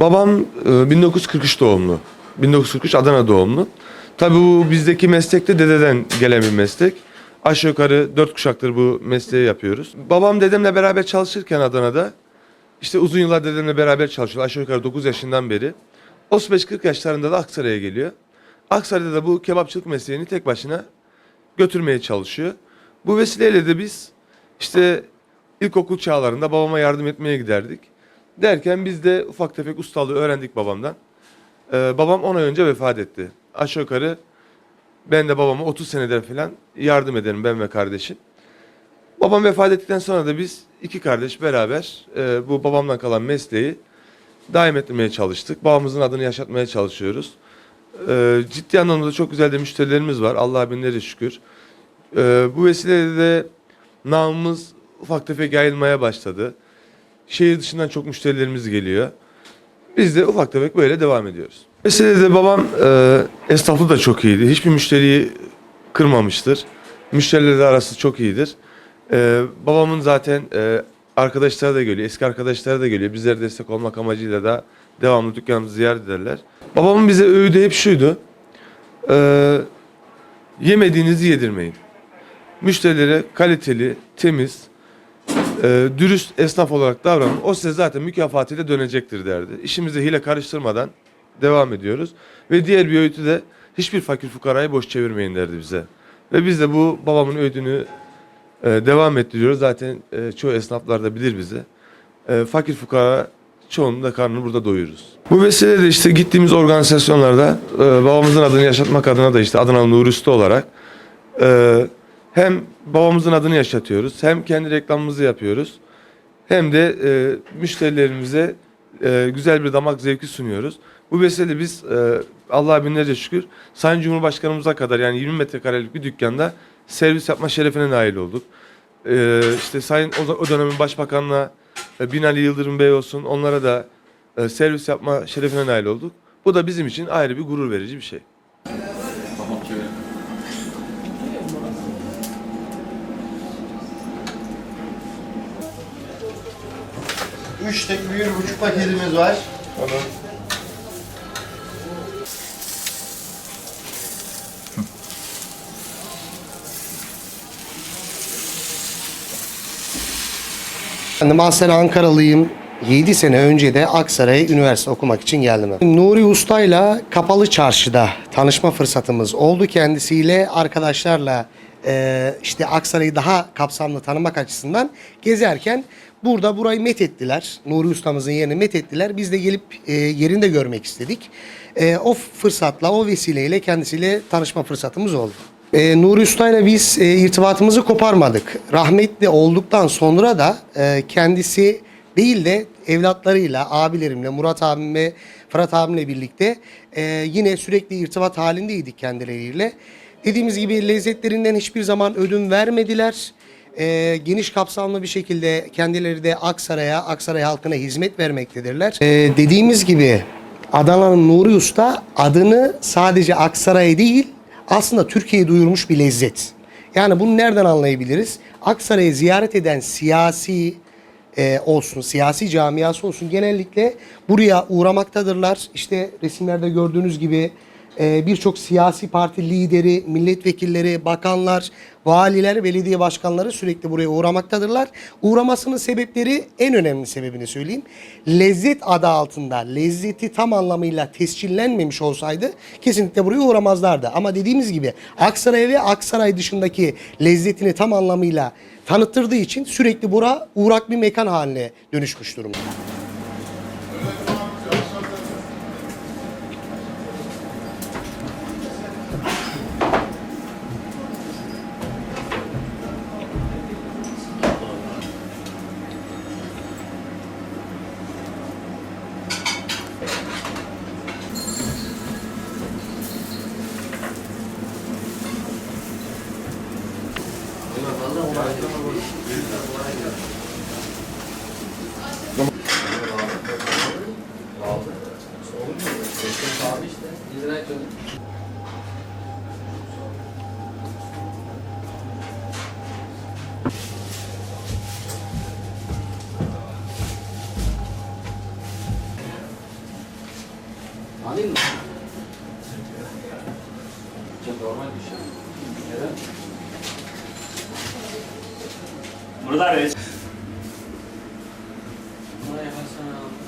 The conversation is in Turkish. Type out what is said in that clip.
Babam e, 1943 doğumlu. 1943 Adana doğumlu. Tabii bu bizdeki meslek de dededen gelen bir meslek. Aşağı yukarı dört kuşaktır bu mesleği yapıyoruz. Babam dedemle beraber çalışırken Adana'da işte uzun yıllar dedemle beraber çalışıyor. Aşağı yukarı 9 yaşından beri. 35-40 yaşlarında da Aksaray'a geliyor. Aksaray'da da bu kebapçılık mesleğini tek başına götürmeye çalışıyor. Bu vesileyle de biz işte ilkokul çağlarında babama yardım etmeye giderdik. Derken biz de ufak tefek ustalığı öğrendik babamdan. Ee, babam 10 ay önce vefat etti. Aşağı yukarı ben de babama 30 seneden falan yardım ederim ben ve kardeşim. Babam vefat ettikten sonra da biz iki kardeş beraber e, bu babamdan kalan mesleği daim etmeye çalıştık. Babamızın adını yaşatmaya çalışıyoruz. Ee, ciddi anlamda çok güzel de müşterilerimiz var. Allah'a binlerce şükür. Ee, bu vesileyle de namımız ufak tefek yayılmaya başladı. Şehir dışından çok müşterilerimiz geliyor. Biz de ufak tefek böyle devam ediyoruz. Meselede de babam e, esnaflı da çok iyiydi. Hiçbir müşteriyi kırmamıştır. Müşterilerle arası çok iyidir. E, babamın zaten e, arkadaşları da geliyor, eski arkadaşları da geliyor. Bizlere destek olmak amacıyla da devamlı dükkanımızı ziyaret ederler. Babamın bize öğüdü hep şuydu. E, yemediğinizi yedirmeyin. Müşterilere kaliteli, temiz, e, dürüst esnaf olarak davranın. O size zaten mükafatıyla dönecektir derdi. İşimize hile karıştırmadan devam ediyoruz. Ve diğer bir öğütü de hiçbir fakir fukarayı boş çevirmeyin derdi bize. Ve biz de bu babamın öğüdünü e, devam ettiriyoruz. Zaten e, çoğu esnaflar da bilir bizi. E, fakir fukara çoğunun da karnını burada doyururuz. Bu vesileyle işte gittiğimiz organizasyonlarda e, babamızın adını yaşatmak adına da işte Adana Nuri olarak e, hem babamızın adını yaşatıyoruz hem kendi reklamımızı yapıyoruz. Hem de e, müşterilerimize e, güzel bir damak zevki sunuyoruz. Bu vesileyle biz e, Allah'a binlerce şükür Sayın Cumhurbaşkanımıza kadar yani 20 metrekarelik bir dükkanda servis yapma şerefine nail olduk. E, işte Sayın o, o dönemin Başbakanına e, Binali Yıldırım Bey olsun onlara da e, servis yapma şerefine nail olduk. Bu da bizim için ayrı bir gurur verici bir şey. Üç tek bir buçuk paketimiz var. Ben aslen Ankaralıyım. 7 sene önce de Aksaray'a üniversite okumak için geldim. Nuri Usta'yla Kapalı Çarşı'da tanışma fırsatımız oldu. Kendisiyle arkadaşlarla işte Aksaray'ı daha kapsamlı tanımak açısından gezerken burada burayı met ettiler. Nuri Usta'mızın yerini met ettiler. Biz de gelip e, yerinde görmek istedik. E, o fırsatla, o vesileyle kendisiyle tanışma fırsatımız oldu. E, Nuri Usta'yla biz e, irtibatımızı koparmadık. Rahmetli olduktan sonra da e, kendisi değil de evlatlarıyla, abilerimle, Murat abim ve Fırat abimle birlikte e, yine sürekli irtibat halindeydik kendileriyle. Dediğimiz gibi lezzetlerinden hiçbir zaman ödün vermediler. E, geniş kapsamlı bir şekilde kendileri de Aksaray'a, Aksaray halkına hizmet vermektedirler. E, dediğimiz gibi Adana'nın Nuri Usta adını sadece Aksaray'a değil aslında Türkiye'ye duyurmuş bir lezzet. Yani bunu nereden anlayabiliriz? Aksaray'ı ziyaret eden siyasi e, olsun, siyasi camiası olsun genellikle buraya uğramaktadırlar. İşte resimlerde gördüğünüz gibi birçok siyasi parti lideri, milletvekilleri, bakanlar, valiler, belediye başkanları sürekli buraya uğramaktadırlar. Uğramasının sebepleri en önemli sebebini söyleyeyim. Lezzet adı altında lezzeti tam anlamıyla tescillenmemiş olsaydı kesinlikle buraya uğramazlardı. Ama dediğimiz gibi Aksaray ve Aksaray dışındaki lezzetini tam anlamıyla tanıttırdığı için sürekli bura uğrak bir mekan haline dönüşmüş durumda. Alayım mı? Normal bir şey. Neden? Burada reis. Buraya Hasan abi.